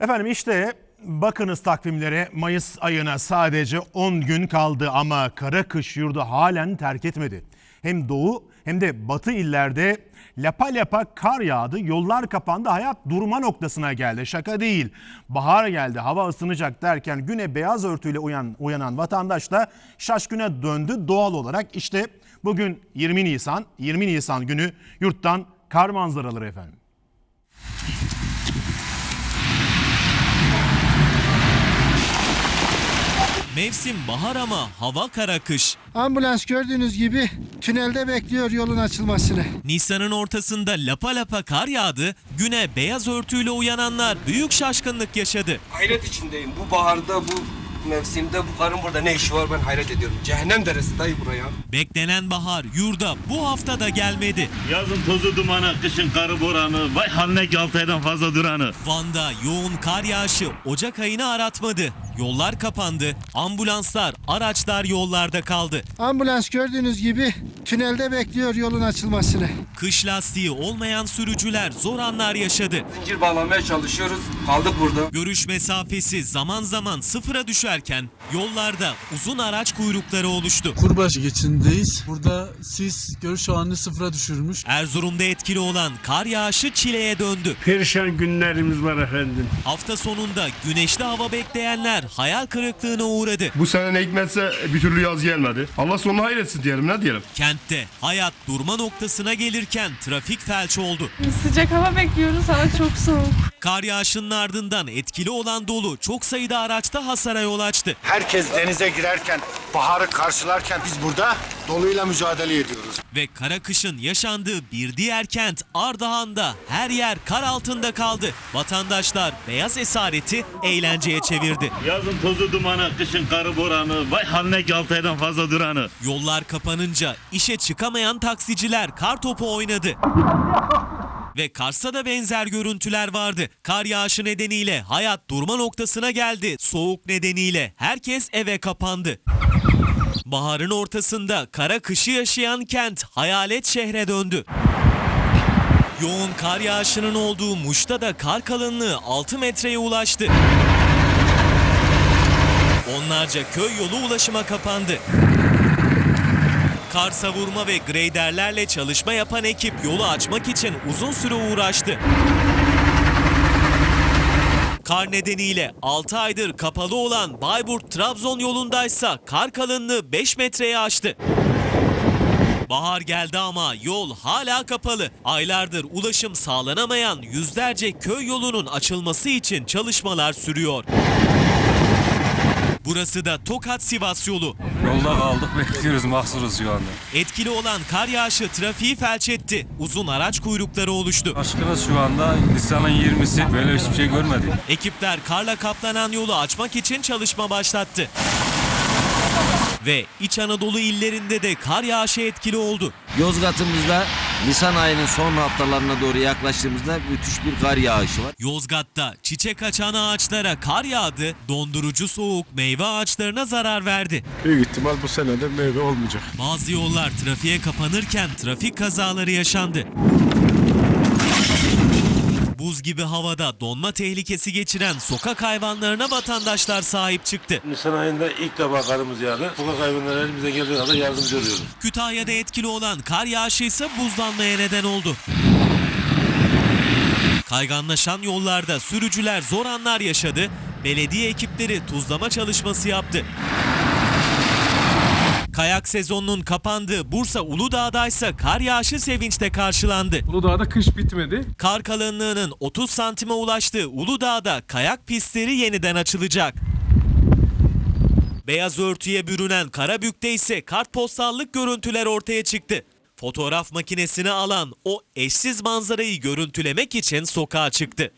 Efendim işte bakınız takvimlere Mayıs ayına sadece 10 gün kaldı ama kara kış yurdu halen terk etmedi. Hem doğu hem de batı illerde lapa lapa kar yağdı, yollar kapandı, hayat durma noktasına geldi. Şaka değil. Bahar geldi, hava ısınacak derken güne beyaz örtüyle uyan, uyanan vatandaş da şaşkına döndü doğal olarak. İşte bugün 20 Nisan, 20 Nisan günü yurttan kar manzaraları efendim. Mevsim bahar ama hava kara kış. Ambulans gördüğünüz gibi tünelde bekliyor yolun açılmasını. Nisan'ın ortasında lapa lapa kar yağdı, güne beyaz örtüyle uyananlar büyük şaşkınlık yaşadı. hayret içindeyim. Bu baharda, bu mevsimde bu karın burada ne işi var ben hayret ediyorum. Cehennem deresi dayı buraya. Beklenen bahar yurda bu hafta da gelmedi. Yazın tozu dumanı, kışın karı boranı, vay haline ki altı aydan fazla duranı. Van'da yoğun kar yağışı Ocak ayını aratmadı. Yollar kapandı, ambulanslar, araçlar yollarda kaldı. Ambulans gördüğünüz gibi tünelde bekliyor yolun açılmasını. Kış lastiği olmayan sürücüler zor anlar yaşadı. Zincir bağlamaya çalışıyoruz. Kaldık burada. Görüş mesafesi zaman zaman sıfıra düşerken yollarda uzun araç kuyrukları oluştu. Kurbaşı geçindeyiz. Burada sis görüş alanını sıfıra düşürmüş. Erzurum'da etkili olan kar yağışı çileye döndü. Perişan günlerimiz var efendim. Hafta sonunda güneşli hava bekleyenler hayal kırıklığına uğradı. Bu sene ne hikmetse bir türlü yaz gelmedi. Allah sonunu hayretsin diyelim ne diyelim. Kentte hayat durma noktasına gelirken trafik felç oldu. Sıcak hava bekliyoruz. Hava çok soğuk. Kar yağışının ardından etkili olan dolu çok sayıda araçta hasara yol açtı. Herkes denize girerken, baharı karşılarken biz burada doluyla mücadele ediyoruz. Ve kara kışın yaşandığı bir diğer kent Ardahan'da her yer kar altında kaldı. Vatandaşlar beyaz esareti eğlenceye çevirdi. Yazın tozu dumanı, kışın karı boranı, vay haline ki altı aydan fazla duranı. Yollar kapanınca işe çıkamayan taksiciler kar topu oynadı. Ve Kars'ta da benzer görüntüler vardı. Kar yağışı nedeniyle hayat durma noktasına geldi. Soğuk nedeniyle herkes eve kapandı. Baharın ortasında kara kışı yaşayan kent hayalet şehre döndü. Yoğun kar yağışının olduğu Muş'ta da kar kalınlığı 6 metreye ulaştı. Onlarca köy yolu ulaşıma kapandı. Kar savurma ve greyderlerle çalışma yapan ekip yolu açmak için uzun süre uğraştı. Kar nedeniyle 6 aydır kapalı olan Bayburt-Trabzon yolundaysa kar kalınlığı 5 metreye aştı. Bahar geldi ama yol hala kapalı. Aylardır ulaşım sağlanamayan yüzlerce köy yolunun açılması için çalışmalar sürüyor. Burası da Tokat-Sivas yolu. Yolda kaldık bekliyoruz mahsuruz şu anda. Etkili olan kar yağışı trafiği felç etti. Uzun araç kuyrukları oluştu. Aşkınız şu anda Nisan'ın 20'si böyle hiçbir şey görmedik. Ekipler karla kaplanan yolu açmak için çalışma başlattı. Ve İç Anadolu illerinde de kar yağışı etkili oldu. Yozgat'ımızda Nisan ayının son haftalarına doğru yaklaştığımızda müthiş bir kar yağışı var. Yozgat'ta çiçek açan ağaçlara kar yağdı, dondurucu soğuk meyve ağaçlarına zarar verdi. Büyük ihtimal bu sene de meyve olmayacak. Bazı yollar trafiğe kapanırken trafik kazaları yaşandı. Buz gibi havada donma tehlikesi geçiren sokak hayvanlarına vatandaşlar sahip çıktı. Nisan ayında ilk defa karımız yağdı. Sokak hayvanları elimize geldiği kadar yardımcı oluyoruz. Kütahya'da etkili olan kar yağışı ise buzlanmaya neden oldu. Kayganlaşan yollarda sürücüler zor anlar yaşadı. Belediye ekipleri tuzlama çalışması yaptı. Kayak sezonunun kapandığı Bursa Uludağ'da ise kar yağışı sevinçle karşılandı. Uludağ'da kış bitmedi. Kar kalınlığının 30 santime ulaştığı Uludağ'da kayak pistleri yeniden açılacak. Beyaz örtüye bürünen Karabük'te ise kartpostallık görüntüler ortaya çıktı. Fotoğraf makinesini alan o eşsiz manzarayı görüntülemek için sokağa çıktı.